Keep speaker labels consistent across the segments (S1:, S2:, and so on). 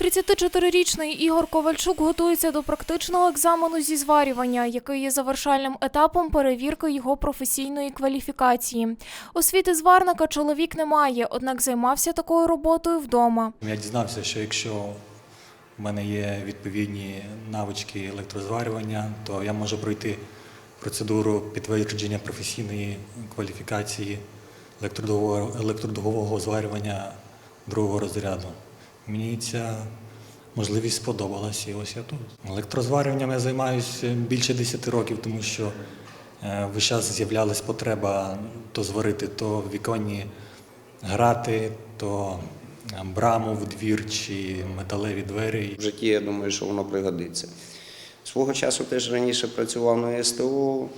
S1: 34-річний Ігор Ковальчук готується до практичного екзамену зі зварювання, який є завершальним етапом перевірки його професійної кваліфікації. Освіти зварника чоловік не має, однак займався такою роботою вдома.
S2: Я дізнався, що якщо в мене є відповідні навички електрозварювання, то я можу пройти процедуру підтвердження професійної кваліфікації електродугового, зварювання другого розряду. Мені ця можливість сподобалась, і ось я тут. Електрозварюванням я займаюся більше 10 років, тому що е, весь час з'являлась потреба то зварити, то віконні грати, то е, браму в двір чи металеві двері.
S3: В житті я думаю, що воно пригодиться. Свого часу теж раніше працював на СТО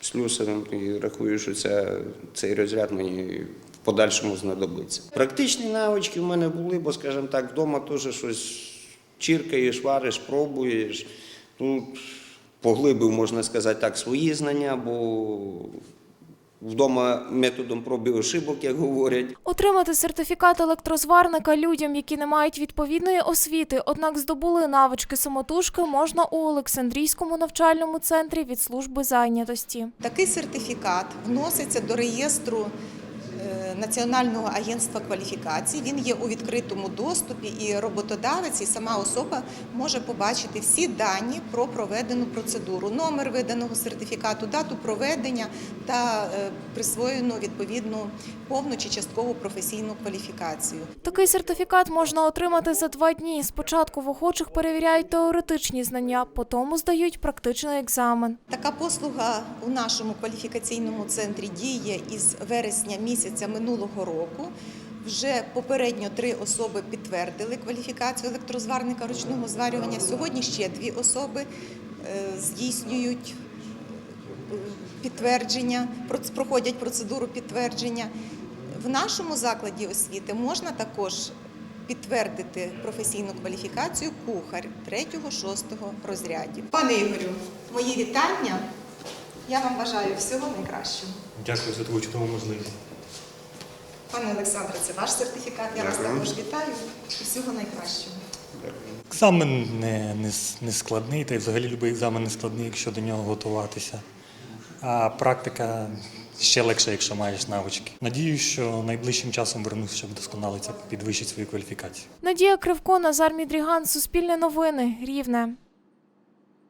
S3: слюсарем і рахую, що ця, цей розряд мені подальшому знадобиться. Практичні навички в мене були, бо, скажімо так, вдома теж щось чіркаєш, вариш, пробуєш. Тут поглибив, можна сказати так, свої знання, бо вдома методом проб і ошибок, як говорять.
S1: Отримати сертифікат електрозварника людям, які не мають відповідної освіти, однак здобули навички самотужки, можна у Олександрійському навчальному центрі від служби зайнятості.
S4: Такий сертифікат вноситься до реєстру Національного агентства кваліфікацій. Він є у відкритому доступі, і роботодавець і сама особа може побачити всі дані про проведену процедуру, номер виданого сертифікату, дату проведення та е, присвоєну відповідну повну чи часткову професійну кваліфікацію.
S1: Такий сертифікат можна отримати за два дні. Спочатку в охочих перевіряють теоретичні знання, потім здають практичний екзамен.
S4: Така послуга у нашому кваліфікаційному центрі діє із вересня місяця минулого року. Вже попередньо три особи підтвердили кваліфікацію електрозварника ручного зварювання. Сьогодні ще дві особи е, здійснюють е, підтвердження, проходять процедуру підтвердження. В нашому закладі освіти можна також підтвердити професійну кваліфікацію кухар 3-6 розрядів. Пане Ігорю, мої вітання. Я вам бажаю всього найкращого.
S2: Дякую за таку чудову можливість.
S4: Пане Олександре, це ваш сертифікат. Я вас також вітаю і всього найкращого.
S2: Екзамен не, не, не складний, та й взагалі будь-який екзамен не складний, якщо до нього готуватися. А практика ще легша, якщо маєш навички. Надіюсь, що найближчим часом вернусь, щоб вдосконалитися, підвищити свою кваліфікацію.
S1: Надія Кривко, Назар Мідріган, Суспільне новини, Рівне.